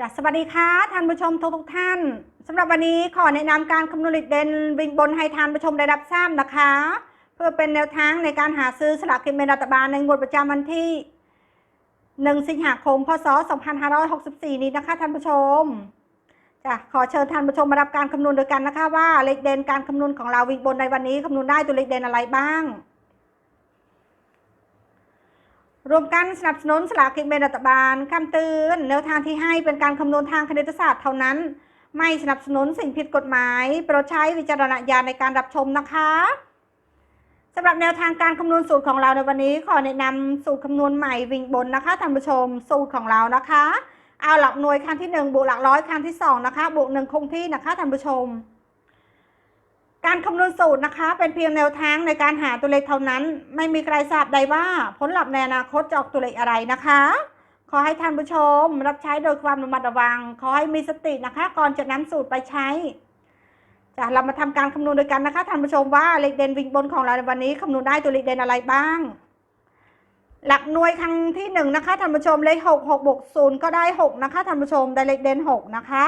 จะสวัสดีค่ะท่านผู้ชมทุกทุกท่านสำหรับวันนี้ขอแนะนำการคำนวณเลขเด่นวิ่งบนให้ท่านผู้ชมได้รับทราบนะคะ เพื่อเป็นแนวทางในการหาซื้อสลากกินแบ่งรัฐบาลในงวดประจำวันที่ 1 สิงหาคม พศ 2564 นี้นะคะท่านผู้ชมจ้ะขอเชิญท่านผู้ชมมารับการคำนวณโดยกันนะคะว่าเลขเด่นการคำนวณของเราวิ่งบนในวันนี้คำนวณได้ตัวเลขเด่นอะไรบ้าง รวมกันสนับสนุนสลากกินแบ่งรัฐบาลคำเตือนแนวทางที่ให้เป็นการคำนวณทางคณิตศาสตร์เท่านั้น ไม่สนับสนุนสิ่งผิดกฎหมาย โปรดใช้วิจารณญาณในการรับชมนะคะสำหรับแนวทางการคำนวณสูตรของเราในวันนี้ ขอแนะนำสูตรคำนวณใหม่วิ่งบนนะคะท่านผู้ชมสูตรของเรานะคะ เอาหลักหน่วยครั้งที่หนึ่งบวกหลักร้อยครั้งที่สองนะคะบวกหนึ่งคงที่นะคะท่านผู้ชม การคำนวณสูตรนะคะ เป็นเพียงแนวทางในการหาตัวเลขเท่านั้น ไม่มีใครทราบใดว่าผลลัพธ์ในอนาคตจะออกตัวเลขอะไรนะคะ ขอให้ท่านผู้ชมรับใช้โดยความระมัดระวัง ขอให้มีสตินะคะ ก่อนจะนำสูตรไปใช้จะเรามาทำการคำนวณด้วยกันนะคะท่านผู้ชมว่าเลขเด่นวิ่งบนของเราในวันนี้คำนวณได้ตัวเลขเด่นอะไรบ้าง หลักหน่วยครั้งที่หนึ่งนะคะท่านผู้ชมเลขหกหกบวกศูนย์ก็ได้หกนะคะท่านผู้ชมได้เลขเด่นหกนะคะ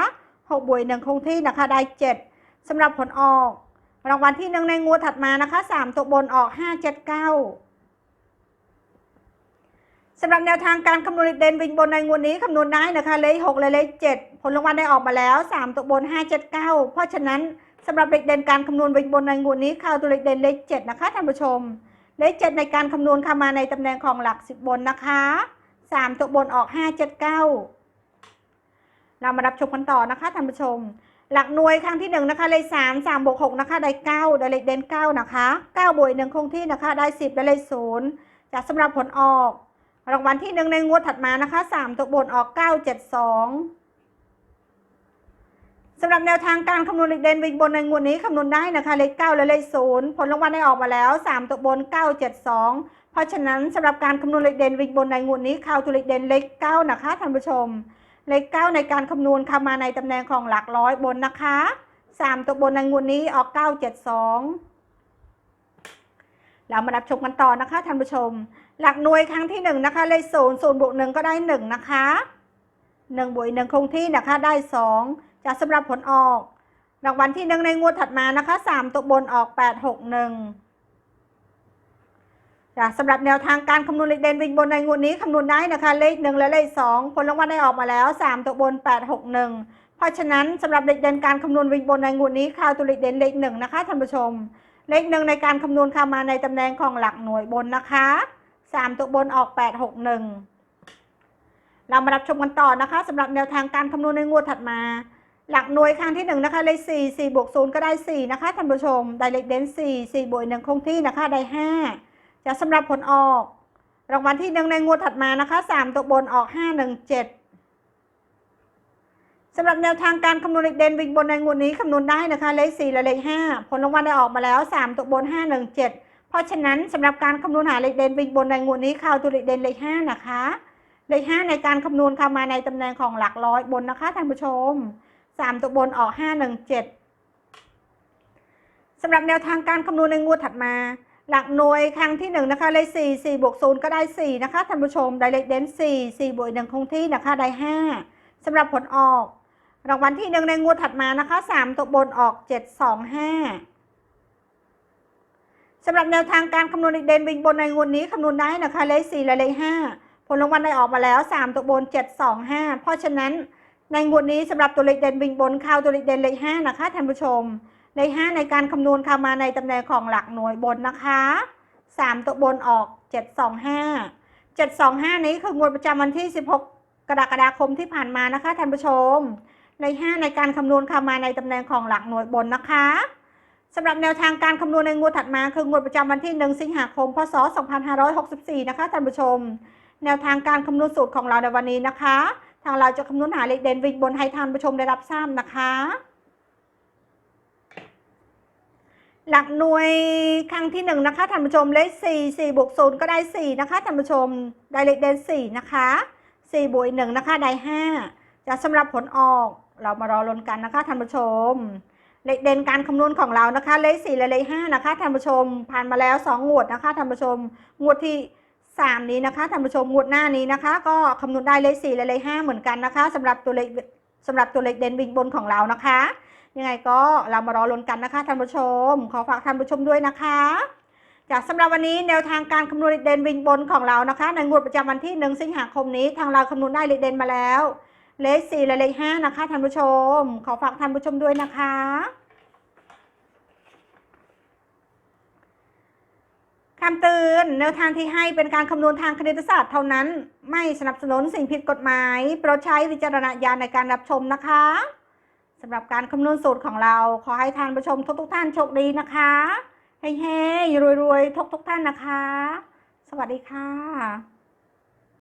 หกบวกหนึ่งคงที่นะคะได้เจ็ดสำหรับผลออก รางวัลที่หนึ่งในงวดถัดมานะคะสามตัวบนออกห้าเจ็ดเก้าสำหรับแนวทางการคำนวณเด่นวิ่งบนในงวดนี้คำนวณได้นะคะเลขหกและเลขเจ็ดผลรางวัลได้ออกมาแล้วสามตัวบนห้าเจ็ดเก้าเพราะฉะนั้นสำหรับเลขเด่นการคำนวณวิ่งบนในงวดนี้เข้าตัวเลขเด่นเลขเจ็ดนะคะท่านผู้ชม เลขเจ็ดในการคำนวณเข้ามาในตำแหน่งของหลักสิบบนนะคะสามตัวบนออกห้าเจ็ดเก้าเรามารับชมกันต่อนะคะท่านผู้ชม หลักหน่วยครั้งที่หนึ่งนะคะเลขสามสามบวกหกนะคะได้เก้าได้เลขเด่นเก้านะคะเก้าบวกหนึ่งคงที่นะคะได้สิบได้เลขศูนย์จากสำหรับผลออก รางวัลที่หนึ่งในงวดถัดมานะคะสามตัวบนออกเก้าเจ็ดสองสำหรับแนวทางการคำนวณเลขเด่นวิ่งบนในงวดนี้คำนวณได้นะคะเลขเก้าและเลขศูนย์ผลรางวัลได้ออกมาแล้วสามตัวบนเก้าเจ็ดสองเพราะฉะนั้นสำหรับการคำนวณเลขเด่นวิ่งบนในงวดนี้ข้าวตัวเลขเด่นเลขเก้านะคะท่านผู้ชม เลขเก้าในการคำนวณเข้ามาในตำแหน่งของหลักร้อยบนนะคะสามตัวบนในงวดนี้ออกเก้าเจ็ดสองเรามารับชมกันต่อนะคะท่านผู้ชม หลักหน่วยครั้งที่หนึ่งนะคะ เลขศูนย์ศูนย์บวกหนึ่งก็ได้หนึ่งนะคะหนึ่งบวกหนึ่งคงที่นะคะได้สองจากสำหรับผลออกรางวัลที่หนึ่งในงวดถัดมานะคะสามตัวบนออกแปดหกหนึ่ง จากสำหรับแนวทางการคำนวณเลขเด่นวิ่งบนในงวดนี้คำนวณได้นะคะ เลขหนึ่งและเลขสองผลรางวัลได้ออกมาแล้วสามตัวบนแปดหกหนึ่งเพราะฉะนั้นสำหรับเลขเด่นการคำนวณวิ่งบนในงวดนี้ข่าวตัวเลขเด่นเลขหนึ่งนะคะท่านผู้ชม เลขหนึ่งในการคำนวณเข้ามาในตำแหน่งของหลักหน่วยบนนะคะสามตัวบนออกแปดหกหนึ่งเรามารับชมกันต่อนะคะสำหรับแนวทางการคำนวณในงวดถัดมา หลักหน่วยครั้งที่หนึ่งนะคะเลขสี่สี่บวกศูนย์ก็ได้สี่นะคะท่านผู้ชมได้เลขเด่นสี่สี่บวกหนึ่งคงที่นะคะได้ห้า จะสำหรับผลออก รางวัลที่หนึ่งในงวดถัดมานะคะสามตัวบนออกห้าหนึ่งเจ็ดสำหรับแนวทางการคำนวณเลขเด่นวิ่งบนในงวดนี้คำนวณได้นะคะเลขสี่และเลขห้าผลรางวัลได้ออกมาแล้วสามตัวบนห้าหนึ่งเจ็ดเพราะฉะนั้นสำหรับการคำนวณหาเลขเด่นวิ่งบนในงวดนี้ข่าวตัวเลขเด่นเลขห้านะคะเลขห้าในการคำนวณเข้ามาในตำแหน่งของหลักร้อยบนนะคะท่านผู้ชมสามตัวบนออกห้าหนึ่งเจ็ดสำหรับแนวทางการคำนวณในงวดถัดมา หลักหน่วยครั้งที่หนึ่งนะคะเลขสี่สี่บวกศูนย์ก็ได้สี่นะคะท่านผู้ชม ได้เลขเด่นสี่สี่บวกหนึ่งคงที่นะคะได้ห้าสำหรับผลออก รางวัลที่หนึ่งในงวดถัดมานะคะสามตัวบนออกเจ็ดสองห้าสำหรับแนวทางการคำนวณเลขเด่นวิ่งบนในงวดนี้คำนวณได้นะคะเลขสี่และเลขห้าผลรางวัลได้ออกมาแล้วสามตัวบนเจ็ดสองห้าเพราะฉะนั้นในงวดนี้สำหรับตัวเลขเด่นวิ่งบนเข้าตัวเลขเด่นเลขห้านะคะท่านผู้ชม เลขห้าในการคำนวณเข้ามาในตำแหน่งของหลักหน่วยบนนะคะสามตัวบนออกเจ็ดสองห้าเจ็ดสองห้านี้คืองวดประจำวันที่สิบหกกรกฎาคมที่ผ่านมานะคะท่านผู้ชมเลขห้าในการคำนวณเข้ามาในตำแหน่งของหลักหน่วยบนนะคะสำหรับแนวทางการคำนวณในงวดถัดมา คืองวดประจำวันที่ 1 สิงหาคม พศ 2564 นะคะท่านผู้ชม แนวทางการคำนวณสูตรของเราในวันนี้นะคะ ทางเราจะคำนวณหาเลขเด่นวิ่งบนให้ท่านผู้ชมได้รับทราบนะคะ หลักหน่วยครั้งที่หนึ่งนะคะท่านผู้ชมเลขสี่สี่บวกศูนย์ก็ได้สี่นะคะท่านผู้ชมได้เลขเด่นสี่นะคะสี่บวกหนึ่งนะคะได้ห้าจะสำหรับผลออกเรามารอลุ้นกันนะคะท่านผู้ชม เลขเด่นการคำนวณของเรานะคะ เลขสี่และเลขห้านะคะท่านผู้ชม ผ่านมาแล้วสองงวดนะคะท่านผู้ชม งวดที่ 3 นี้นะคะท่านผู้ชมงวดหน้านี้นะคะ ก็คำนวณได้เลข4และเลข5เหมือนกันนะคะสำหรับตัวเลขสำหรับตัวเลขเด่นวิ่งบนของเรานะคะ ยังไงก็เรามารอลุ้นกันนะคะท่านผู้ชม ขอฝากท่านผู้ชมด้วยนะคะจากสำหรับวันนี้แนวทางการคำนวณเลขเด่นวิ่งบนของเรานะคะ ในงวดประจำวันที่ 1 สิงหาคมนี้ทางเราคำนวณได้เลขเด่นมาแล้ว เลข4และเลข5นะคะท่านผู้ชม ขอฝากท่านผู้ชมด้วยนะคะคำเตือนแนวทางที่ให้เป็นการคำนวณทางคณิตศาสตร์เท่านั้น ไม่สนับสนุนสิ่งผิดกฎหมายโปรดใช้วิจารณญาณในการรับชมนะคะ สำหรับการคำนวณสูตรของเรา ขอให้ท่านผู้ชมทุกทุกท่านโชคดีนะคะเฮ้ๆรวยๆทุกทุกท่านนะคะ สวัสดีค่ะ